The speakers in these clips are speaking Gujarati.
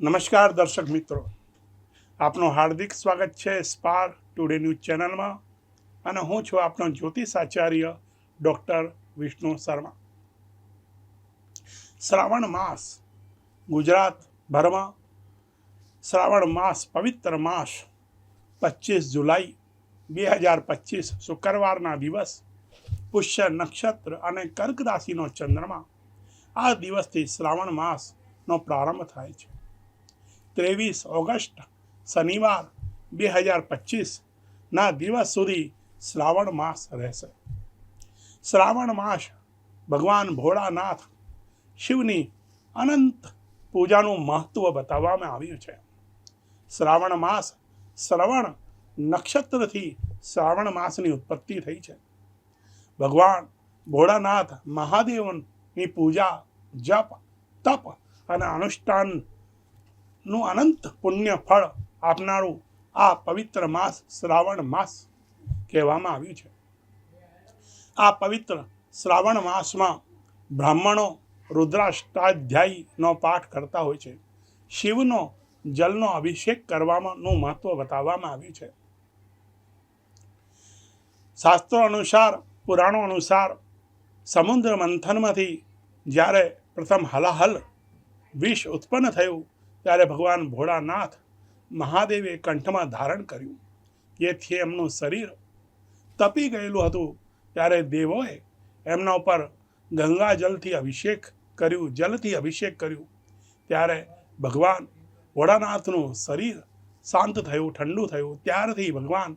નમસ્કાર દર્શક મિત્રો. આપનું હાર્દિક સ્વાગત છે સ્પાર ટુડે ન્યૂઝ ચેનલમાં અને હું છું આપનો જ્યોતિષ આચાર્ય ડૉક્ટર વિષ્ણુ શર્મા. શ્રાવણ માસ ગુજરાતભરમાં શ્રાવણ માસ પવિત્ર માસ પચીસ જુલાઈ બે હજાર પચીસ શુક્રવારના દિવસ પુષ્ય નક્ષત્ર અને કર્ક રાશિનો ચંદ્રમા આ દિવસથી શ્રાવણ માસનો પ્રારંભ થાય છે. ત્રેવીસ ઓગસ્ટ શનિવાર બે હજાર પચીસના દિવસ સુધી શ્રાવણ માસ રહેશે. શ્રાવણ માસ ભગવાન ભોળાનાથ શિવની અનંત પૂજાનું મહત્વ બતાવવામાં આવ્યું છે. શ્રાવણ માસ શ્રવણ નક્ષત્રથી શ્રાવણ માસની ઉત્પત્તિ થઈ છે. ભગવાન ભોળાનાથ મહાદેવની પૂજા, જપ, તપ અને અનુષ્ઠાન નું અનંત પુણ્ય ફળ આપનારું આ પવિત્ર માસ શ્રાવણ માસ કહેવામાં આવ્યું છે. આ પવિત્ર શ્રાવણ માસમાં બ્રાહ્મણો રુદ્રાષ્ટાધ્યાયીનો પાઠ કરતા હોય છે. શિવનો જલનો અભિષેક કરવામાંનું મહત્વ બતાવવામાં આવ્યું છે. શાસ્ત્રો અનુસાર, પુરાણો અનુસાર સમુદ્ર મંથનમાંથી જ્યારે પ્રથમ હલાહલ વિષ ઉત્પન્ન થયું ત્યારે ભગવાન ભોળાનાથ મહાદેવે કંઠમાં ધારણ કર્યું. જેથી એમનું શરીર તપી ગયેલું હતું. ત્યારે દેવોએ એમના ઉપર ગંગાજલથી અભિષેક કર્યું, જલથી અભિષેક કર્યું. ત્યારે ભગવાન ભોળાનાથનું શરીર શાંત થયું, ઠંડુ થયું. ત્યારથી ભગવાન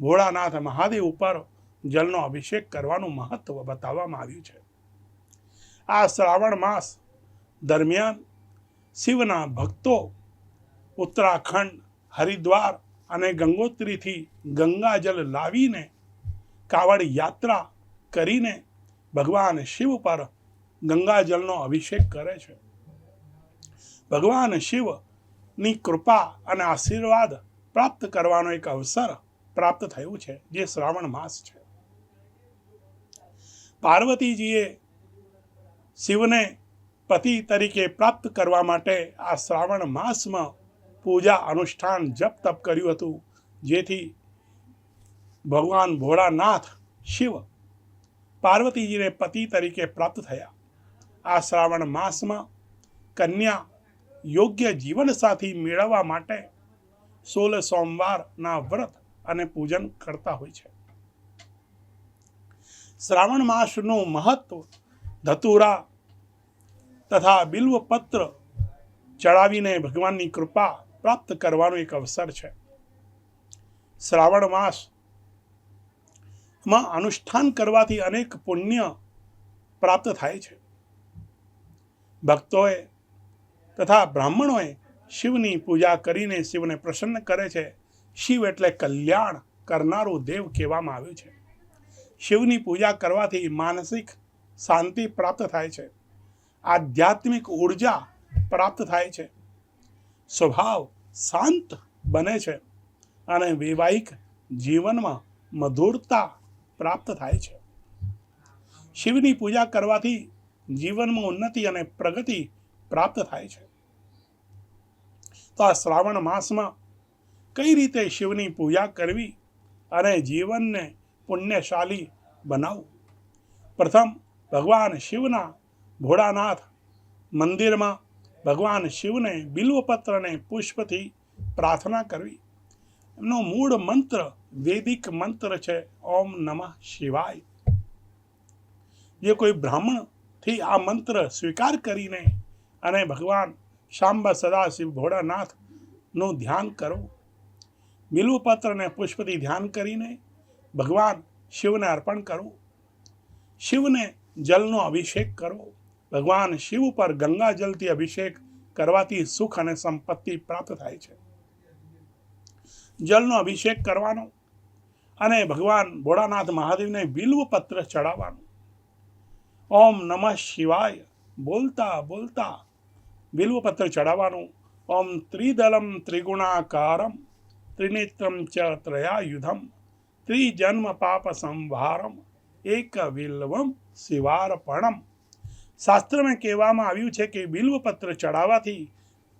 ભોળાનાથ મહાદેવ ઉપર જલનો અભિષેક કરવાનું મહત્વ બતાવવામાં આવ્યું છે. આ શ્રાવણ માસ દરમિયાન શિવના ભક્તો ઉત્તરાખંડ, હરિદ્વાર અને ગંગોત્રીથી ગંગાજલ લાવીને કાવડ યાત્રા કરીને ભગવાન શિવ પર ગંગાજલનો અભિષેક કરે છે. ભગવાન શિવની કૃપા અને આશીર્વાદ પ્રાપ્ત કરવાનો એક અવસર પ્રાપ્ત થયું છે, જે શ્રાવણ માસ છે. પાર્વતીજીએ શિવને પતિ તરીકે પ્રાપ્ત કરવા માટે આ શ્રાવણ માસમાં પૂજા અનુષ્ઠાન જપ તપ કર્યું હતું, જેથી ભગવાન ભોળાનાથ શિવ પાર્વતીજીને પતિ તરીકે પ્રાપ્ત થયા. આ શ્રાવણ માસમાં કન્યા યોગ્ય જીવનસાથી મેળવવા માટે સોળ સોમવારના વ્રત અને પૂજન કરતા હોય છે. શ્રાવણ માસનું મહત્વ ધતુરા તથા બિલ્વપત્ર ચડાવીને ભગવાનની કૃપા પ્રાપ્ત કરવાનો એક અવસર છે. શ્રાવણ માસમાં અનુષ્ઠાન કરવાથી અનેક પુણ્ય પ્રાપ્ત થાય છે. ભક્તોએ તથા બ્રાહ્મણોએ શિવની પૂજા કરીને શિવને પ્રસન્ન કરે છે. શિવ એટલે કલ્યાણ કરનારો દેવ કહેવામાં આવ્યું છે. શિવની પૂજા કરવાથી માનસિક શાંતિ પ્રાપ્ત થાય છે. આધ્યાત્મિક ઊર્જા પ્રાપ્ત થાય છે. સ્વભાવ શાંત બને છે અને વૈવાહિક જીવનમાં મધુરતા પ્રાપ્ત થાય છે. શિવની પૂજા કરવાથી જીવનમાં ઉન્નતિ અને પ્રગતિ પ્રાપ્ત થાય છે. તો આ શ્રાવણ માસમાં કઈ રીતે શિવની પૂજા કરવી અને જીવનને પુણ્યશાલી બનાવવું? પ્રથમ ભગવાન શિવના ભોળાનાથ મંદિરમાં ભગવાન શિવને બિલ્વપત્રને પુષ્પથી પ્રાર્થના કરવી. એમનો મૂળ મંત્ર વૈદિક મંત્ર છે, ઓમ નમઃ શિવાય. જે કોઈ બ્રાહ્મણથી આ મંત્ર સ્વીકાર કરીને અને ભગવાન શાંબા સદાશિવ ભોળાનાથનું ધ્યાન કરો. બિલ્વપત્રને પુષ્પથી ધ્યાન કરીને ભગવાન શિવને અર્પણ કરવું શિવને જલનો અભિષેક કરવો ભગવાન શિવ પર ગંગા જલથી અભિષેક કરવાથી સુખ અને સંપત્તિ પ્રાપ્ત થાય છે. જલનો અભિષેક કરવાનો અને ભગવાન ભોળાનાથ મહાદેવને બિલ્વ પત્ર ચડાવવાનું. ઓમ નમઃ શિવાય, બોલતા બોલતા બિલ્વ પત્ર ચડાવવાનું. ઓમ ત્રિદલમ ત્રિગુણાકારમ, ત્રિનેત્રમ ચ ત્રયાયુધમ, ત્રિજન્મ પાપ સંભારમ એક વિલ્વમ શિવાર્પણમ. શાસ્ત્રમાં કહેવામાં આવ્યું છે કે બિલ્વપત્ર ચડાવવાથી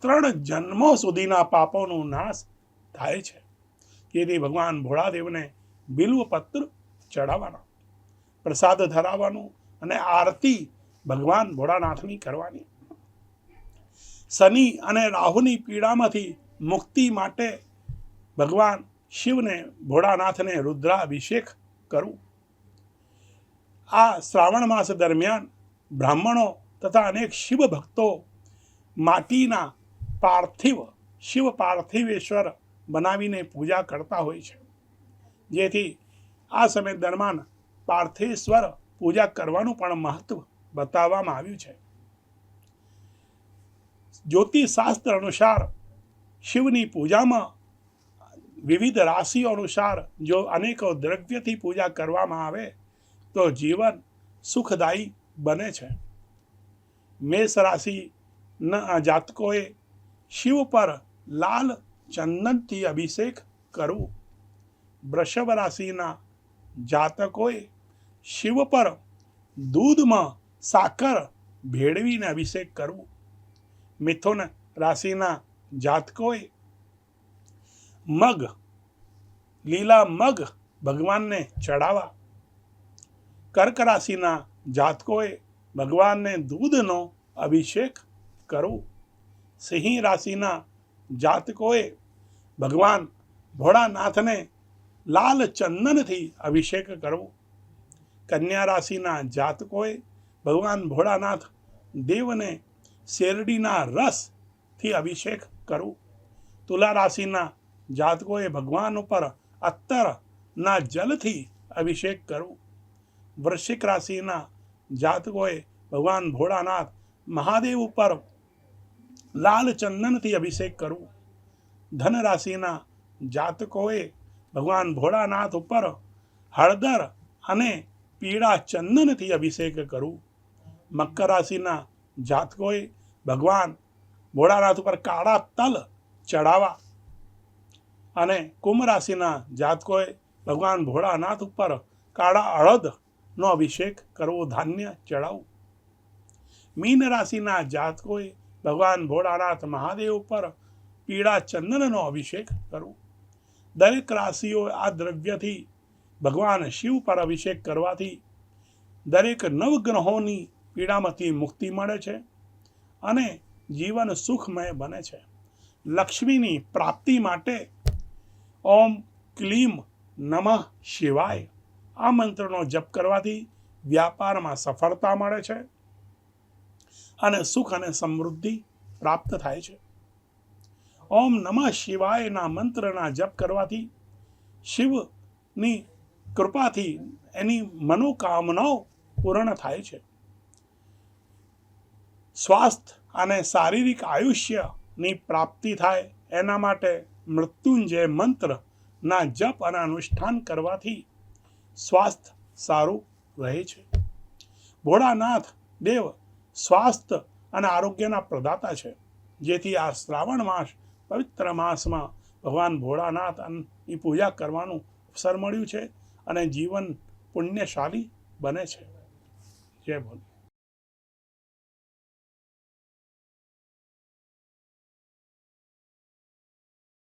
ત્રણ જન્મો સુધીના પાપોનો નાશ થાય છે. તેથી ભગવાન ભોળાદેવને બિલ્વપત્ર ચડાવવાનો, પ્રસાદ ધરાવવાનું અને આરતી ભગવાન ભોળાનાથની કરવાની. શનિ અને રાહુની પીડામાંથી મુક્તિ માટે ભગવાન શિવને ભોળાનાથને રુદ્રાભિષેક કરવું. આ શ્રાવણ માસ દરમિયાન બ્રાહ્મણો તથા અનેક શિવ ભક્તો માટીના પાર્થિવ, શિવ પાર્થિવેશ્વર બનાવીને પૂજા કરતા હોય છે. જેથી આ સમય દરમિયાન પાર્થેશ્વર પૂજા કરવાનું પણ મહત્વ બતાવવામાં આવ્યું છે. જ્યોતિષશાસ્ત્ર અનુસાર શિવની પૂજામાં વિવિધ રાશિઓ અનુસાર જો અનેકો દ્રવ્યથી પૂજા કરવામાં આવે, તો જીવન સુખદાયી બને છે. મેષ રાશિના જાતકોએ શિવ પર લાલ ચંદનથી અભિષેક કરવું. વૃષભ રાશિના જાતકોએ શિવ પર દૂધમાં સાકર ભેળવીને અભિષેક કરવું. મિથુન રાશિના જાતકોએ મગ, લીલા મગ ભગવાનને ચડાવવા. કર્ક રાશિના જાતકોએ ભગવાનને દૂધનો અભિષેક કરવો. સિંહ રાશિના જાતકોએ ભગવાન ભોળાનાથને લાલ ચંદનથી અભિષેક કરવો. કન્યા રાશિના જાતકોએ ભગવાન ભોળાનાથ દેવને શેરડીના રસથી અભિષેક કરવો. તુલા રાશિના જાતકોએ ભગવાન ઉપર અત્તરના જલથી અભિષેક કરવું. વૃશ્ચિક રાશિના જાતકોએ ભગવાન ભોળાનાથ મહાદેવ ઉપર લાલ ચંદનથી અભિષેક કરવું. ધન રાશિના જાતકોએ ભગવાન ભોળાનાથ ઉપર હળદર અને પીળા ચંદનથી અભિષેક કરવું. મકર રાશિના જાતકોએ ભગવાન ભોળાનાથ ઉપર કાળા તલ ચડાવવા અને કુંભ રાશિના જાતકોએ ભગવાન ભોળાનાથ ઉપર કાળા અળદનો અભિષેક કરવો ધાન્ય ચડાવવું મીન રાશિના જાતકોએ ભગવાન ભોળાનાથ મહાદેવ ઉપર પીળા ચંદનનો અભિષેક કરવો. દરેક રાશિઓ આ દ્રવ્યથી ભગવાન શિવ પર અભિષેક કરવાથી દરેક નવગ્રહોની પીડામાંથી મુક્તિ મળે છે અને જીવન સુખમય બને છે. લક્ષ્મીની પ્રાપ્તિ માટે ઓમ ક્લીમ નમઃ શિવાય. આ મંત્રનો જપ કરવાથી વ્યાપારમાં સફળતા મળે છે અને સુખ અને સમૃદ્ધિ પ્રાપ્ત થાય છે. ઓમ નમઃ શિવાયના મંત્રના જપ કરવાથી શિવની કૃપાથી એની મનોકામનાઓ પૂર્ણ થાય છે. સ્વાસ્થ્ય અને શારીરિક આયુષ્યની પ્રાપ્તિ થાય એના માટે મૃત્યુંજય મંત્રના જપ અને અનુષ્ઠાન કરવાથી સ્વાસ્થ્ય સારું રહે છે. ભોળાનાથ દેવ સ્વાસ્થ્ય અને આરોગ્યના પ્રદાતા છે. જેથી આ શ્રાવણ માસ પવિત્ર માસમાં ભગવાન ભોળાનાથની પૂજા કરવાનું અવસર મળ્યું છે અને જીવન પુણ્યશાળી બને છે. જય ભોલે.